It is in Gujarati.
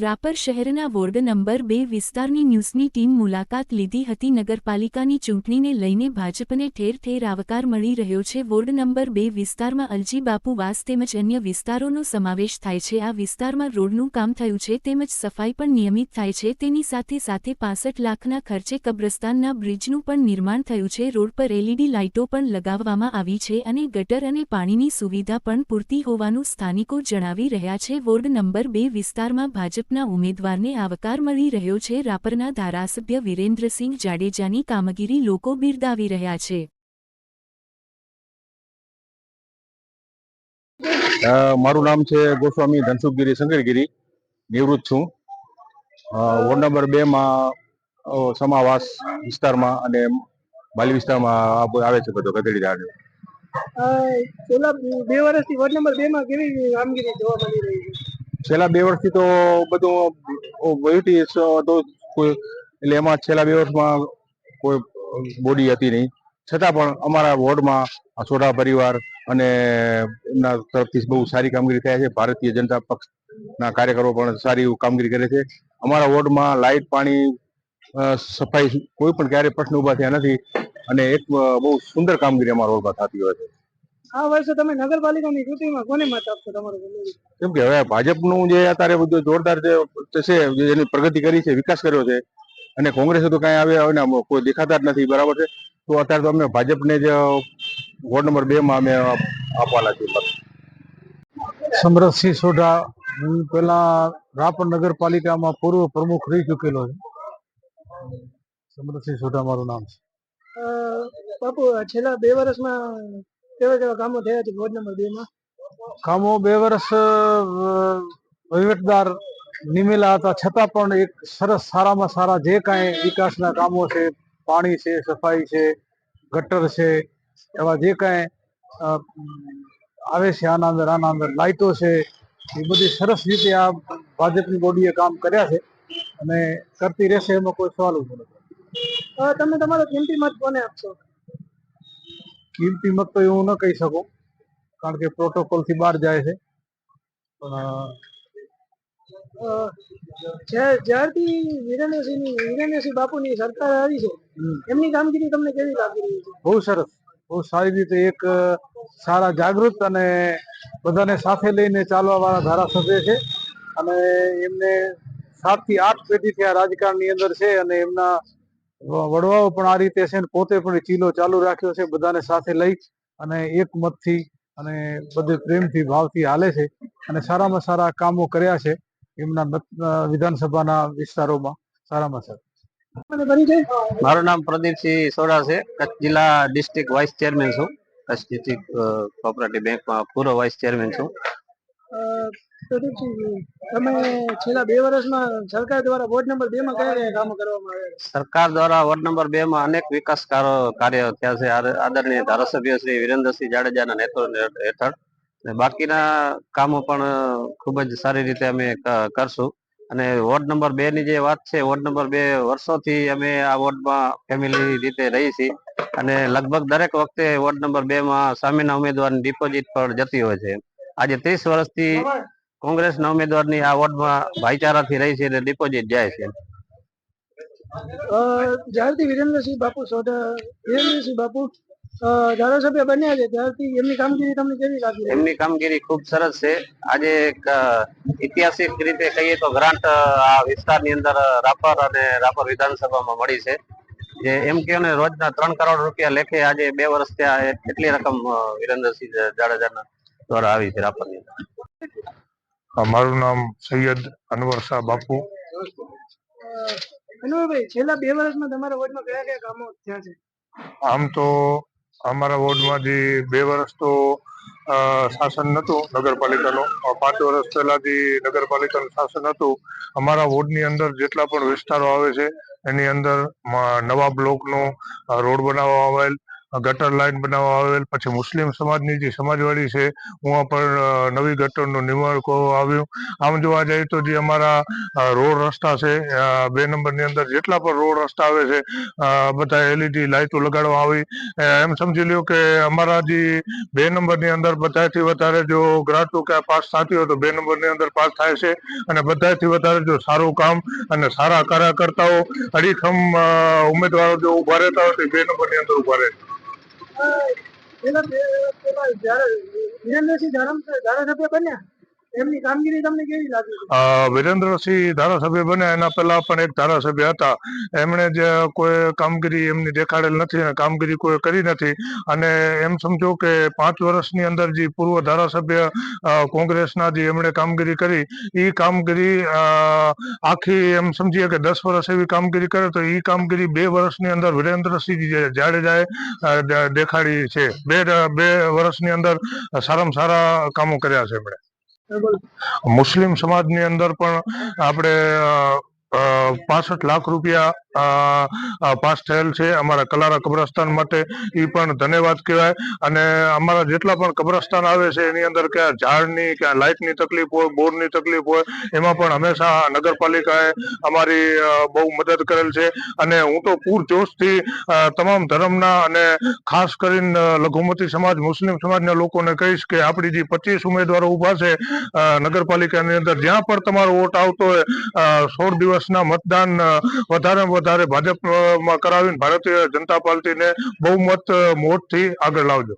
રાપર શહેરના વોર્ડ નંબર બે વિસ્તારની ન્યૂઝની ટીમ મુલાકાત લીધી હતી. નગરપાલિકાની ચૂંટણીને લઈને ભાજપને ઠેર ઠેર આવકાર મળી રહ્યો છે. વોર્ડ નંબર બે વિસ્તારમાં અલજી બાપુ વાસ તેમજ અન્ય વિસ્તારોનો સમાવેશ થાય છે. આ વિસ્તારમાં રોડનું કામ થયું છે તેમજ સફાઈ પણ નિયમિત થાય છે. તેની સાથે સાથે પાસઠ લાખના ખર્ચે કબ્રસ્તાનના બ્રિજનું પણ નિર્માણ થયું છે. રોડ પર એલઈડી લાઇટો પણ લગાવવામાં આવી છે અને ગટર અને પાણીની સુવિધા પણ પૂરતી હોવાનું સ્થાનિકો જણાવી રહ્યા છે. વોર્ડ નંબર બે વિસ્તારમાં ભાજપના ઉમેદવારને આવકાર મળી રહ્યો છે. રાપરના ધારાસભ્ય વિરેન્દ્રસિંહ જાડેજાની કામગીરી લોકો બિરદાવી રહ્યા છે. મારું નામ છે ગોસ્વામી ધનસુખગીરી શંકરગીરી. નિવૃત્ત છું. વોર્ડ નંબર બે માં સમાવાસ વિસ્તારમાં અને બાલી વિસ્તારમાં આવે છે બધો ગધેડી દાડ છેલ્લા બે વર્ષથી વોર્ડ નંબર બે માં કેવી કામગીરી જોવા મળી રહી છે? છેલ્લા બે વર્ષથી તો બધું વહીવટી તો કોઈ, એટલે એમાં છેલ્લા બે વર્ષમાં કોઈ બોડી હતી નહીં. છતાં પણ અમારા વોર્ડમાં સોઢા પરિવાર અને એમના તરફથી બહુ સારી કામગીરી થાય છે. ભારતીય જનતા પક્ષના કાર્યકરો પણ સારી કામગીરી કરે છે. અમારા વોર્ડમાં લાઇટ, પાણી સફાઈ કોઈ પણ ક્યારે પ્રશ્ન ઊભા થયા નથી અને એક બહુ સુંદર કામગીરી અમારા વોર્ડમાં થતી હોય છે. આ વર્ષે તમે નગરપાલિકાની ચૂંટણીમાં કોને મત આપશો તમારું કેમ કે હવે ભાજપનું જે અત્યારે બધું જોરદાર જે છે જે એની પ્રગતિ કરી છે વિકાસ કર્યો છે અને કોંગ્રેસે તો કાંઈ આવ્યા હોય ને કોઈ દેખાતા જ નથી બરાબર છે? તો અત્યારે તો અમે ભાજપને જ વોર્ડ નંબર બે માં અમે આપવાના છીએ. સમરથસિંહ સોઢા હું પેલા રાપર નગરપાલિકામાં પૂર્વ પ્રમુખ રહી ચૂકેલો છું. સમરથસિંહ સોઢા મારું નામ છે. બાપુ છેલ્લા બે વર્ષમાં કેવા કેવા કામો થયા છે વોર્ડ નંબર બે માં? કામો બે વર્ષ વહીવટદાર નિમેલા હતા. છતાં પણ એક સરસ સારામાં સારા જે કાંઈ વિકાસના કામો છે પાણી છે સફાઈ છે ગટર છે એવા જે કાંઈ આવે છે આના અંદર આના અંદર લાઇટો છે એ બધી સરસ રીતે આ ભાજપની બોડીએ કામ કર્યા છે અને કરતી રહેશે એમાં કોઈ સવાલ ઊભો નથી. તમે તમારો કિંમતી મત કોને આપશો? કિંમતી મત તો એવું ન કહી શકું કારણ કે પ્રોટોકોલથી બહાર જાય છે. પણ જ્યારથી વિરેન્દ્રસિંહની વિરેન્દ્રસિંહ બાપુની સરકાર આવી છે એમની કામગીરી તમને કેવી લાગી રહી છે? બહુ સરસ. બહુ સારી રીતે એક સારા જાગૃત અને બધાને સાથે લઈને ચાલવા વાળા ધારાસભ્ય છે. અને એમને સાતથી આઠ પેઢીથી આ રાજકારણની અંદર છે અને એમના વડવાઓ પણ આ રીતે છે પોતે પણ ચીલો ચાલુ રાખ્યો છે, બધાને સાથે લઈ અને એક મતથી અને બધે પ્રેમથી, ભાવથી હાલે છે અને સારામાં સારા કામો કર્યા છે એમના વિધાનસભાના વિસ્તારોમાં. સારામાં સારા. મારું નામ પ્રદીપસિંહ સોડા છે. કચ્છ જિલ્લા ડિસ્ટ્રિક્ટ વાઇસ ચેરમેન છું. કચ્છ ડિસ્ટ્રિક્ટ કોઓપરેટિવ બેંકમાં પૂર્વ વાઇસ ચેરમેન છું. પ્રદીપસિંહજી, તમે છેલ્લા બે વર્ષમાં સરકાર દ્વારા વોર્ડ નંબર બે માં અનેક વિકાસ કારો- કાર્યો થયા છે. આદરણીય ધારાસભ્ય શ્રી વિરેન્દ્રસિંહ જાડેજાના નેતૃત્વ હેઠળ. બાકીના કામો પણ ખૂબ જ સારી રીતે અમે કરશું. અને વોર્ડ નંબર બે ની જે વાત છે વોર્ડ નંબર બે વર્ષોથી અમે આ વોર્ડમાં ફેમિલી રીતે રહી છીએ. અને લગભગ દરેક વખતે વોર્ડ નંબર બે માં સામેના ઉમેદવારની ડિપોઝિટ પણ જતી હોય છે. આજે ત્રીસ વર્ષથી કોંગ્રેસના ઉમેદવારની આ વોર્ડમાં ભાઈચારાથી રહી છે એટલે ડિપોઝિટ જાય છે. જ્યારથી વિરેન્દ્રસિંહ બાપુ સોઢા વિરેન્દ્રસિંહ બાપુ ધારાસભ્ય બન્યા છે ત્યારથી એમની કામગીરી તમને કેવી લાગી? એમની કામગીરી ખૂબ સરસ છે. આજે એક ઐતિહાસિક રીતે કહીએ તો ગ્રાન્ટ આ વિસ્તારની અંદર રાપર અને રાપર વિધાનસભામાં મળી છે. જે એમ કે ને રોજના ત્રણ કરોડ રૂપિયા લેખે આજે બે વર્ષ ત્યાં એટલી રકમ વિરેન્દ્રસિંહ જાડેજાના દ્વારા આવી છે રાપરની મારું નામ સૈયદ અનવર શાહ બાપુ. અ, છેલ્લા બે વર્ષમાં તમારા વોર્ડમાં કયા કયા કામો થયા છે? આમ તો અમારા વોર્ડમાં જે બે વર્ષ તો શાસન નહોતું નગરપાલિકાનું. પાંચ વર્ષ પહેલાથી નગરપાલિકાનું શાસન હતું. અમારા વોર્ડની અંદર જેટલા પણ વિસ્તારો આવે છે એની અંદર નવા બ્લોકનો રોડ બનાવવામાં આવેલ ગટર લાઈન બનાવવા આવેલ પછી મુસ્લિમ સમાજની જે સમાજવાડી છે પણ અ, નવી ગટરનું નિર્માણ કરવામાં આવ્યું. આમ જોવા જઈએ તો જે અમારા રોડ રસ્તા છે બે નંબરની અંદર જેટલા પણ રોડ રસ્તા આવે છે બધા એલઈડી લાઇટો લગાડવામાં આવી. એમ સમજી લ્યો કે અમારા જે બે નંબરની અંદર બધાથી વધારે જો ગ્રાહકો કે પાસ થતી હોય તો બે નંબરની અંદર પાસ થાય છે. અને બધાથી વધારે જો સારું કામ અને સારા કાર્યકર્તાઓ અડીખમ ઉમેદવારો જો ઊભા રહેતા હોય તો બે નંબરની અંદર ઊભા રહે. પેલા પેલા જ્યારે વિરેન્દ્રસિંહ ધારાસભ્ય બન્યા એમની કામગીરી તમને કેવી લાગી? વિરેન્દ્રસિંહ ધારાસભ્ય બન્યા, એના પહેલા પણ એક ધારાસભ્ય હતા. એમણે જે કોઈ કામગીરી એમની દેખાડેલ નથી અને કામગીરી કોઈ કરી નથી. અને એમ સમજો કે પાંચ વર્ષની અંદર જે પૂર્વ ધારાસભ્ય કોંગ્રેસના જે એમણે કામગીરી કરી એ કામગીરી આખી એમ સમજીએ કે દસ વર્ષ એવી કામગીરી કરે તો એ કામગીરી બે વર્ષની અંદર વિરેન્દ્રસિંહ જાડેજાએ દેખાડી છે. બે બે વર્ષની અંદર સારામાં સારા કામો કર્યા છે એમણે. મુસ્લિમ સમાજની અંદર પણ આપણે પાસઠ લાખ રૂપિયા પાસ થયેલ છે. અમારા કલારા કબ્રસ્તાન માટે એ પણ ધન્યવાદ કહેવાય. અને અમારા જેટલા પણ કબ્રસ્તાન આવે છે, એની અંદર ક્યાં ઝાડની, ક્યાં લાઇટની તકલીફ હોય, બોરની તકલીફ હોય, એમાં પણ હંમેશા નગરપાલિકાએ અમારી બહુ મદદ કરેલ છે. અને હું તો પૂરજોશથી તમામ ધર્મના અને ખાસ કરીને લઘુમતી સમાજ, મુસ્લિમ સમાજના લોકોને કહીશ કે આપણી જે પચીસ ઉમેદવારો ઊભા છે નગરપાલિકાની અંદર, જ્યાં પણ તમારો વોટ આવતો હોય સોળ દિવસના મતદાન વધારે વધારે ભાજપમાં કરાવીને ભારતીય જનતા પાર્ટીને બહુમત મોટથી આગળ લાવજો.